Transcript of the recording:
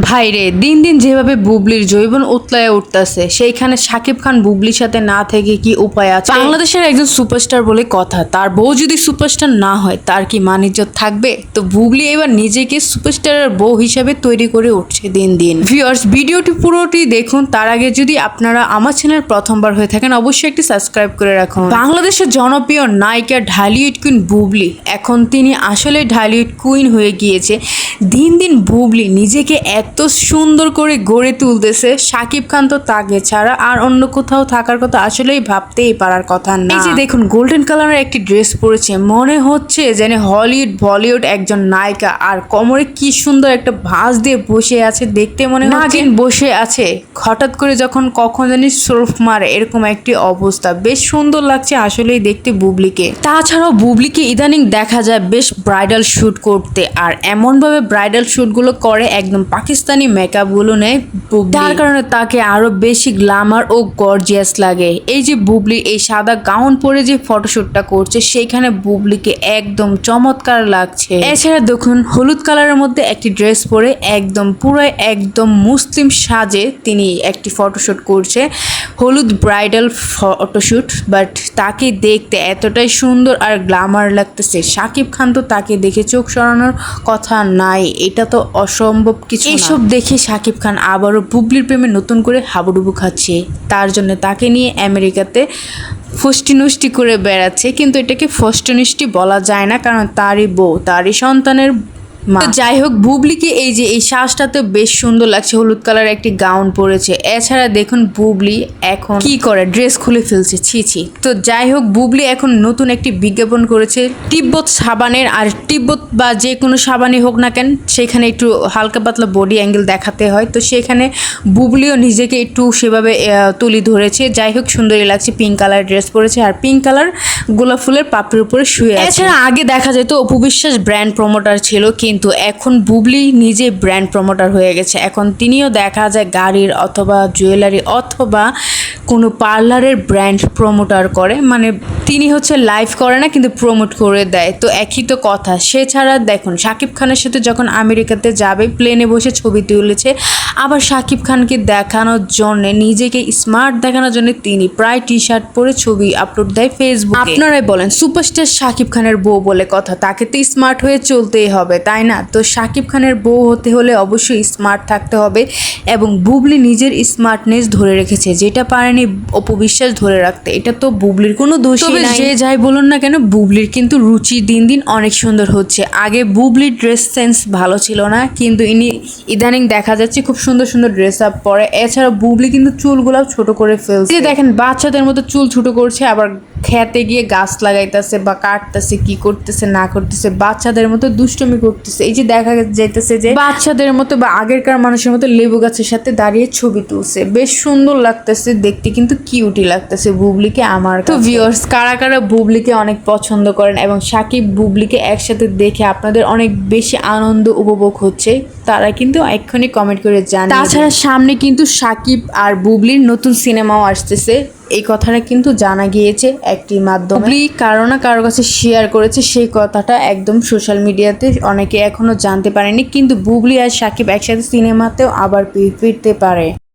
ভাই রে দিন দিন যেভাবে বুবলির জৈবন উতলায় উঠতেছে সেইখানে সাকিব খান বুবলির সাথে না থেকে কি উপায় আছে? বাংলাদেশের একজন সুপারস্টার বলে কথা তার বউ যদি সুপারস্টার না হয় তার কি মানিজ্য থাকবে? তো বুবলি এবার নিজেকে সুপারস্টারের বউ হিসাবে তৈরি করে উঠছে দিন দিন। ভিউয়ার্স ভিডিওটি পুরোটি দেখুন তার আগে যদি আপনারা আমার চ্যানেল প্রথমবার হয়ে থাকেন অবশ্যই একটি সাবস্ক্রাইব করে রাখুন। বাংলাদেশের জনপ্রিয় নায়িকা ঢালিউড কুইন বুবলি এখন তিনি আসলে ঢালিউড কুইন হয়ে গিয়েছে। দিন দিন বুবলি নিজেকে এত সুন্দর করে গড়ে তুলতেছে। শাকিব খান তো তাকে ছাড়া আর অন্য কোথাও থাকার কথা আসলেই ভাবতেই পারার কথা না। এই যে দেখুন গোল্ডেন কালারের একটি ড্রেস পরেছে। মনে হচ্ছে যেন হলিউড বলিউড একজন নায়িকা। আর কোমরে কি সুন্দর একটা ভাঁজ দিয়ে বসে আছে দেখতে মনে হচ্ছে। বসে আছে। হঠাৎ করে যখন কখন জানি সুরফ মারে এরকম একটি অবস্থা। বেশ সুন্দর লাগছে আসলেই দেখতে বুবলিকে। তাছাড়াও বুবলিকে ইদানিং দেখা যায় বেশ ব্রাইডাল শ্যুট করতে। আর এমনভাবে ব্রাইডাল শ্যুটগুলো করে একদম পাকিস্তানি মেকআপগুলো নেয় তার কারণে তাকে আরও বেশি গ্লামার ও গর্জিয়াস লাগে। এই যে বুবলি এই সাদা গাউন পরে যে ফটোশ্যুটটা করছে সেইখানে বুবলিকে একদম চমৎকার লাগছে। এছাড়া দেখুন হলুদ কালারের মধ্যে একটি ড্রেস পরে একদম পুরো একদম মুসলিম সাজে তিনি একটি ফটোশ্যুট করছে। হলুদ ব্রাইডাল ফটোশ্যুট বাট তাকে দেখতে এতটাই সুন্দর আর গ্লামার লাগতেছে। শাকিব খান তো তাকে দেখে চোখ সরানোর কথা নাই এটা তো অসম্ভব কিছু এইসব দেখে শাকিব খান আবারও বুবলির প্রেমে নতুন করে হাবুডুবু খাচ্ছে। তার জন্য তাকে নিয়ে আমেরিকাতে ফষ্টিনুষ্টি করে বেড়াচ্ছে, কিন্তু এটাকে ফষ্টিনুষ্টি বলা যায় না, কারণ তারই বউ, তারই সন্তানের মা। যাই হোক বুবলিকে এই যে এই শ্বাসটাতে বেশ সুন্দর লাগছে হলুদ কালার একটি গাউন পরেছে। এছাড়া দেখুন বুবলি এখন কি করে ড্রেস খুলে ফেলছে ছি ছি। তো যাই হোক বুবলি এখন নতুন একটি বিজ্ঞাপন করেছে। তিব্বত সাবানের আর তিব্বত বা যে কোনো সাবানই হোক না কেন সেখানে একটু হালকা পাতলা বডি অ্যাঙ্গেল দেখাতে হয়। তো সেখানে বুবলিও নিজেকে একটু সেভাবে তুলি ধরেছে। যাই হোক সুন্দরই লাগছে পিঙ্ক কালার ড্রেস পরেছে আর পিঙ্ক কালার গোলাপ ফুলের পাপড়ির উপরে শুয়ে এছাড়া আগে দেখা যেত অপু বিশ্বাস ব্র্যান্ড প্রমোটার ছিল কিন্তু এখন বুবলি নিজে ব্র্যান্ড প্রমোটার হয়ে গেছে। এখন তিনিও দেখা যায় গাড়ির অথবা জুয়েলারি অথবা কোনো পার্লারের ব্র্যান্ড প্রমোটার করে। মানে তিনি হচ্ছে লাইভ করে না, কিন্তু প্রমোট করে দেয়। তো একই তো কথা। সে ছাড়া দেখুন, শাকিব খানের সাথে যখন আমেরিকাতে যাবে, প্লেনে বসে ছবি তুলেছে আবার শাকিব খানকে দেখানোর জন্য নিজেকে স্মার্ট দেখানোর জন্য তিনি প্রায় টি শার্ট পরে ছবি আপলোড দেয় ফেসবুক আপনারাই বলেন সুপারস্টার শাকিব খানের বউ বলে কথা তাকে তো স্মার্ট হয়ে চলতেই হবে তাই না? তো শাকিব খানের বউ হতে হলে অবশ্যই স্মার্ট থাকতে হবে এবং বুবলি নিজের স্মার্টনেস ধরে রেখেছে যেটা পারেনি অপবিশ্বাস ধরে রাখতে। এটা তো বুবলির কোনো দোষ নাই। যে যাই বলুন না কেন বুবলির কিন্তু রুচি দিন দিন অনেক সুন্দর হচ্ছে। আগে বুবলির ড্রেস সেন্স ভালো ছিল না কিন্তু ইনি ইদানিং দেখা যাচ্ছে খুব সুন্দর সুন্দর ড্রেস আপ পরে। এছাড়া বুবলি কিন্তু চুলগুলো ছোট করে ফেলছে। দেখেন, বাচ্চাদের মতো চুল ছোট করছে, আবার খেতে গিয়ে গাছ লাগাইতেছে বা কাটতেছে কি করতেছে না করতেছে বাচ্চাদের মতো দুষ্টমি করতেছে। এই যে দেখা যাইতেছে যে বাচ্চাদের মতো বা আগেরকার মানুষের মতো লেবু গাছের সাথে দাঁড়িয়ে ছবি তুলছে। বেশ সুন্দর লাগতেছে দেখতে কিন্তু কিউটি লাগতেছে বুবলিকে আমার তো ভিউয়ার্স কারা কারা বুবলিকে অনেক পছন্দ করেন এবং সাকিব বুবলিকে একসাথে দেখে আপনাদের অনেক বেশি আনন্দ উপভোগ হচ্ছে তারা কিন্তু এক্ষুনি কমেন্ট করে জানান তাছাড়া সামনে কিন্তু সাকিব আর বুবলির নতুন সিনেমাও আসতেছে। এই কথাটা কিন্তু জানা গিয়েছে একটি মাধ্যমে। কারও না কারও কাছে শেয়ার করেছে সেই কথাটা একদম সোশ্যাল মিডিয়াতে অনেকে এখনও জানতে পারেনি। কিন্তু বুবলি আর সাকিব একসাথে সিনেমাতেও আবার ফিরতে পারে।